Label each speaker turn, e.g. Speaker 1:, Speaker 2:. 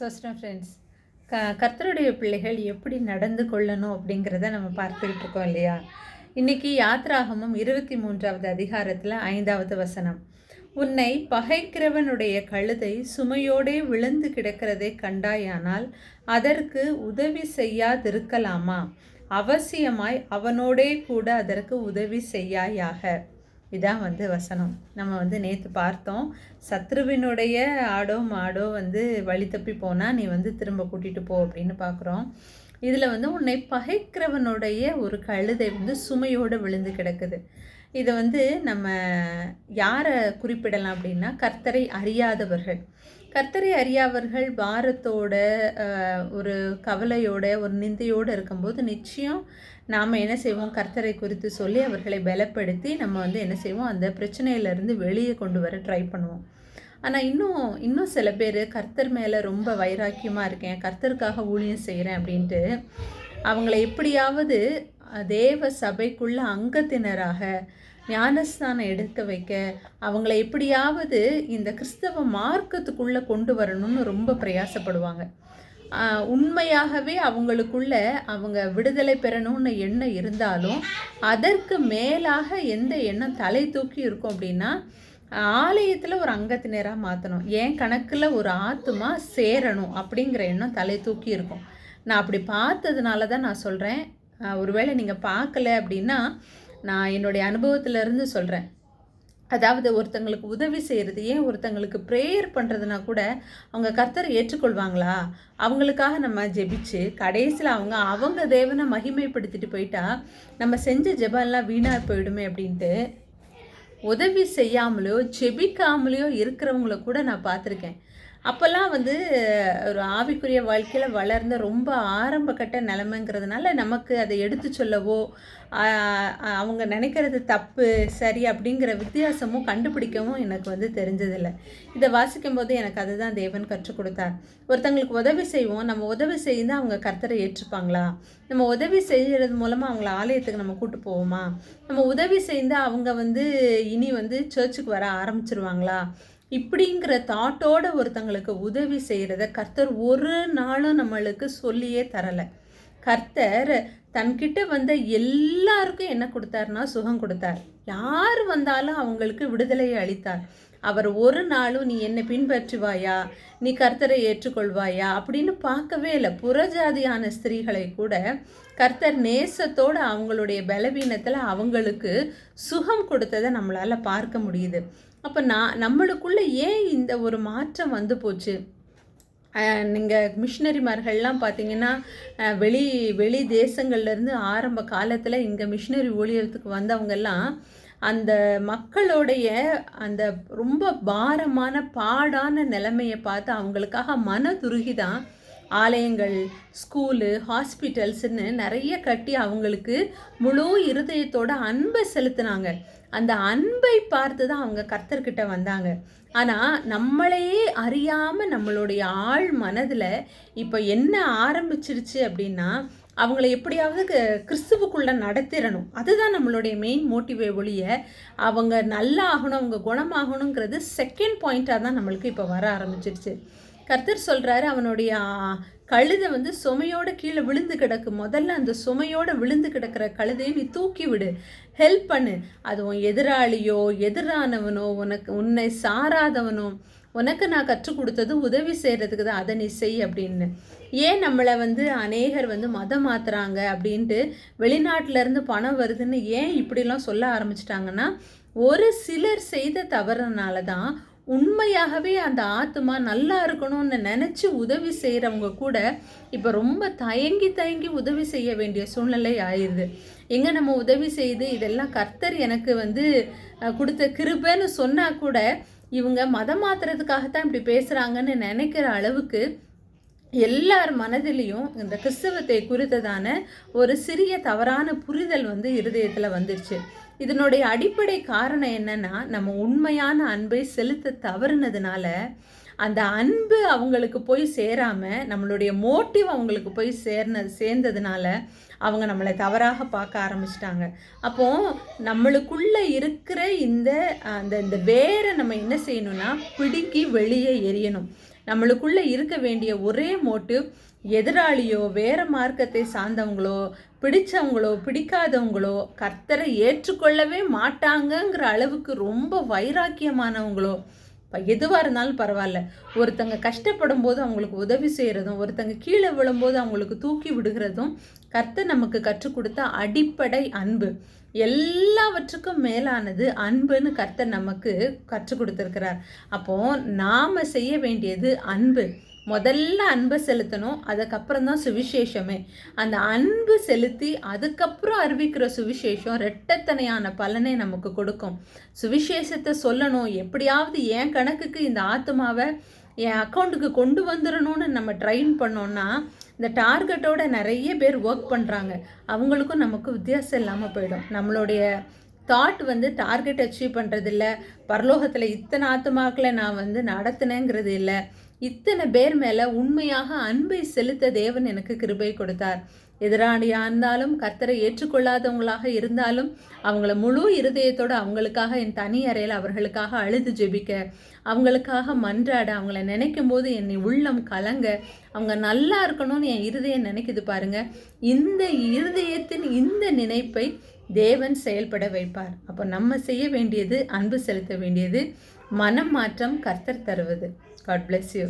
Speaker 1: சோஸ்டம் friends க கர்த்தருடைய பிள்ளைகள் எப்படி நடந்து கொள்ளணும் அப்படிங்கிறத நம்ம பார்த்துக்கிட்டு இருக்கோம் இல்லையா? இன்னைக்கு யாத்ராகமும் இருபத்தி மூன்றாவது அதிகாரத்தில் ஐந்தாவது வசனம். உன்னை பகைக்கிறவனுடைய கழுதை சுமையோடே விழுந்து கிடக்கிறதை கண்டாயானால் அதற்கு உதவி செய்யாதிருக்கலாமா? அவசியமாய் அவனோடே கூட அதற்கு உதவி செய்யாயாக. இதான் வந்து வசனம். நம்ம வந்து நேற்று பார்த்தோம் சத்ருவினுடைய ஆடோ மாடோ வந்து வழி தப்பி போனால் நீ வந்து திரும்ப கூட்டிகிட்டு போ அப்படின்னு பார்க்குறோம் இதில் வந்து உன்னை பகைக்கிறவனுடைய ஒரு கழுதை வந்து சுமையோடு விழுந்து கிடக்குது. இதை வந்து நம்ம யாரை குறிப்பிடலாம் அப்படின்னா கர்த்தரை அறியாதவர்கள். கர்த்தரை அறியாதவர்கள் பாரத்தோட ஒரு கவலையோட ஒரு நிந்தையோடு இருக்கும்போது நிச்சயம் நாம் என்ன செய்வோம்? கர்த்தரை குறித்து சொல்லி அவர்களை பலப்படுத்தி நம்ம வந்து என்ன செய்வோம்? அந்த பிரச்சனையிலேருந்து வெளியே கொண்டு வர ட்ரை பண்ணுவோம். ஆனால் இன்னும் இன்னும் சில பேர் கர்த்தர் மேலே ரொம்ப வைராக்கியமாக இருக்கேன் கர்த்தருக்காக ஊழியம் செய்கிறேன் அப்படின்ட்டு அவங்கள எப்படியாவது தேவ சபைக்குள்ள அங்கத்தினராக ஞானஸ்தானம் எடுக்க வைக்க அவங்கள எப்படியாவது இந்த கிறிஸ்தவ மார்க்கத்துக்குள்ளே கொண்டு வரணும்னு ரொம்ப பிரயாசப்படுவாங்க. உண்மையாகவே அவங்களுக்குள்ள அவங்க விடுதலை பெறணும்னு எண்ணம் இருந்தாலும் அதற்கு மேலாக எந்த எண்ணம் தலை தூக்கி இருக்கும் அப்படின்னா ஆலயத்தில் ஒரு அங்கத்தினராக மாற்றணும் என் கணக்கில் ஒரு ஆத்துமா சேரணும் அப்படிங்கிற எண்ணம் தலை தூக்கி இருக்கும். நான் அப்படி பார்த்ததுனால தான் நான் சொல்கிறேன் ஒருவேளை நீங்கள் பார்க்கல அப்படின்னா நான் என்னுடைய அனுபவத்திலேருந்து சொல்கிறேன் அதாவது ஒருத்தங்களுக்கு உதவி செய்கிறது ஏன் ஒருத்தங்களுக்கு ப்ரேயர் பண்ணுறதுனா கூட அவங்க கர்த்தரை ஏற்றுக்கொள்வாங்களா? அவங்களுக்காக நம்ம ஜெபிச்சு கடைசியில் அவங்க அவங்க தேவனை மகிமைப்படுத்திட்டு போயிட்டா நம்ம செஞ்ச ஜெபம்லாம் வீணாக போயிடுமே அப்படின்ட்டு உதவி செய்யாமலையோ ஜெபிக்காமலேயோ இருக்கிறவங்கள கூட நான் பார்த்துருக்கேன். அப்போல்லாம் வந்து ஒரு ஆவிக்குரிய வாழ்க்கையில் வளர்ந்த ரொம்ப ஆரம்ப கட்ட நமக்கு அதை எடுத்து சொல்லவோ அவங்க நினைக்கிறது தப்பு சரி அப்படிங்கிற வித்தியாசமும் கண்டுபிடிக்கவும் எனக்கு வந்து தெரிஞ்சதில்லை. இதை வாசிக்கும் போது எனக்கு அதுதான் தேவன் கற்றுக் கொடுத்தார். ஒருத்தங்களுக்கு உதவி செய்வோம் நம்ம உதவி செய்து அவங்க கர்த்தரை ஏற்றுப்பாங்களா? நம்ம உதவி செய்கிறது மூலமாக அவங்கள ஆலயத்துக்கு நம்ம கூட்டு போவோமா? நம்ம உதவி செய்து அவங்க வந்து இனி வந்து சர்ச்சுக்கு வர ஆரம்பிச்சிருவாங்களா? இப்படிங்கிற தாட்டோட ஒருத்தங்களுக்கு உதவி செய்கிறத கர்த்தர் ஒரு நாளும் நம்மளுக்கு சொல்லியே தரலை. கர்த்தர் தன்கிட்ட வந்த எல்லாருக்கும் என்ன கொடுத்தாருன்னா சுகம் கொடுத்தார். யார் வந்தாலும் அவங்களுக்கு விடுதலையை அளித்தார். அவர் ஒரு நாளும் நீ என்னை பின்பற்றுவாயா? நீ கர்த்தரை ஏற்றுக்கொள்வாயா? அப்படின்னு பார்க்கவே இல்லை. புறஜாதியான ஸ்திரீகளை கூட கர்த்தர் நேசத்தோடு அவங்களுடைய பலவீனத்தில் அவங்களுக்கு சுகம் கொடுத்ததை நம்மளால் பார்க்க முடியுது. அப்போ நான் நம்மளுக்குள்ளே ஏன் இந்த ஒரு மாற்றம் வந்து போச்சு? நீங்கள் மிஷினரிமார்கள்லாம் பார்த்தீங்கன்னா வெளி வெளி தேசங்கள்லேருந்து ஆரம்ப காலத்தில் இங்கே மிஷினரி ஊழியத்துக்கு வந்தவங்கெல்லாம் அந்த மக்களுடைய அந்த ரொம்ப பாரமான பாடான நிலைமையை பார்த்து அவங்களுக்காக மன துருகி தான் ஆலயங்கள் ஸ்கூலு ஹாஸ்பிட்டல்ஸ்னு நிறைய கட்டி அவங்களுக்கு முழு இருதயத்தோட அன்பை செலுத்தினாங்க. அந்த அன்பை பார்த்து தான் அவங்க கர்த்தர்கிட்ட வந்தாங்க. ஆனால் நம்மளையே அறியாமல் நம்மளுடைய ஆழ் மனதில் இப்போ என்ன ஆரம்பிச்சிருச்சு அப்படின்னா அவங்கள எப்படியாவது கிறிஸ்துவுக்குள்ளே நடத்திடணும். அதுதான் நம்மளுடைய மெயின் மோட்டிவே ஒழிய அவங்க நல்லா ஆகணும் அவங்க குணமாகணுங்கிறது செகண்ட் பாயிண்ட்டாக தான் நம்மளுக்கு இப்போ வர ஆரம்பிச்சிருச்சு. கர்த்தர் சொல்கிறாரு அவனுடைய கழுதை வந்து சுமையோட கீழே விழுந்து கிடக்கு. முதல்ல அந்த சுமையோட விழுந்து கிடக்கிற கழுதையை நீ தூக்கி விடு. ஹெல்ப் பண்ணு. அது உன் எதிராளியோ எதிரானவனோ உனக்கு உன்னை சாராதவனோ உனக்கு நான் கற்றுக் கொடுத்தது உதவி செய்கிறதுக்கு தான் அதை நீ செய் அப்படின்னு. ஏன் நம்மளை வந்து அநேகர் வந்து மதம் மாற்றுறாங்க அப்படின்ட்டு வெளிநாட்டிலேருந்து பணம் வருதுன்னு ஏன் இப்படிலாம் சொல்ல ஆரம்பிச்சிட்டாங்கன்னா ஒரு சிலர் செய்த தவறுனால தான் உண்மையாகவே அந்த ஆத்மா நல்லா இருக்கணும்னு நினச்சி உதவி செய்கிறவங்க கூட இப்போ ரொம்ப தயங்கி தயங்கி உதவி செய்ய வேண்டிய சூழ்நிலை ஆயிடுது எங்கே நம்ம உதவி செய்து இதெல்லாம் கர்த்தர் எனக்கு வந்து கொடுத்த கிருபைன்னு சொன்னால் கூட இவங்க மதம் மாத்துறதுக்காகத்தான் இப்படி பேசுகிறாங்கன்னு நினைக்கிற அளவுக்கு எல்லார் மனதிலையும் இந்த கிறிஸ்தவத்தை குறித்ததான ஒரு சிறிய தவறான புரிதல் வந்து இருதயத்தில் வந்துருச்சு. இதனுடைய அடிப்படை காரணம் என்னன்னா நம்ம உண்மையான அன்பை செலுத்த தவறுனதுனால அந்த அன்பு அவங்களுக்கு போய் சேராமல் நம்மளுடைய மோட்டிவ் அவங்களுக்கு போய் சேர்னது சேர்ந்ததுனால அவங்க நம்மளை தவறாக பார்க்க ஆரம்பிச்சிட்டாங்க. அப்போ நம்மளுக்குள்ளே இருக்கிற இந்த அந்த இந்த வேரை நம்ம என்ன செய்யணும்னா பிடுங்கி வெளியே எரியணும் நம்மளுக்குள்ளே இருக்க வேண்டிய ஒரே மோட்டிவ் எதிராளியோ வேற மார்க்கத்தை சார்ந்தவங்களோ பிடிச்சவங்களோ பிடிக்காதவங்களோ கர்த்தரை ஏற்றுக்கொள்ளவே மாட்டாங்கங்கிற அளவுக்கு ரொம்ப வைராக்கியமானவங்களோ இப்போ எதுவாக இருந்தாலும் பரவாயில்ல. ஒருத்தங்க கஷ்டப்படும் போது அவங்களுக்கு உதவி செய்கிறதும் ஒருத்தங்க கீழே விழும்போது அவங்களுக்கு தூக்கி விடுகிறதும் கர்த்தர் நமக்கு கற்றுக் கொடுத்த அடிப்படை அன்பு. எல்லாவற்றுக்கும் மேலானது அன்புன்னு கர்த்தர் நமக்கு கற்றுக் கொடுத்துருக்கிறார். அப்போது நாம் செய்ய வேண்டியது அன்பு. முதல்ல அன்பை செலுத்தணும் அதுக்கப்புறம் தான் சுவிசேஷமே. அந்த அன்பு செலுத்தி அதுக்கப்புறம் அறிவிக்கிற சுவிசேஷம் ரெட்டத்தனையான பலனை நமக்கு கொடுக்கும். சுவிசேஷத்தை சொல்லணும் எப்படியாவது என் கணக்குக்கு இந்த ஆத்மாவை என் அக்கௌண்ட்டுக்கு கொண்டு வந்துடணும்னு நம்ம ட்ரைன் பண்ணோன்னா இந்த டார்கெட்டோட நிறைய பேர் ஒர்க் பண்ணுறாங்க அவங்களுக்கும் நமக்கு வித்தியாசம் இல்லாமல் போயிடும். நம்மளுடைய தாட் வந்து டார்கெட் அச்சீவ் பண்ணுறதில்ல பரலோகத்தில் இத்தனை ஆத்மாக்களை நான் வந்து நடத்தினேங்கிறது இல்லை. இத்தனை பேர் மேலே உண்மையாக அன்பை செலுத்த தேவன் எனக்கு கிருபை கொடுத்தார். எதிராளியாக இருந்தாலும் கர்த்தரை ஏற்றுக்கொள்ளாதவங்களாக இருந்தாலும் அவங்கள முழு இருதயத்தோடு அவங்களுக்காக என் தனி அறையில் அவர்களுக்காக அழுது ஜெபிக்க அவங்களுக்காக மன்றாட அவங்கள நினைக்கும் போது என்னை உள்ளம் கலங்க அவங்க நல்லா இருக்கணும்னு என் இருதயம் நினைக்குது பாருங்க. இந்த இருதயத்தின் இந்த நினைப்பை தேவன் செயல்பட வைப்பார். அப்போ நம்ம செய்ய வேண்டியது அன்பு செலுத்த வேண்டியது மனம் மாற்றம் கர்த்தர் தருவது. God bless you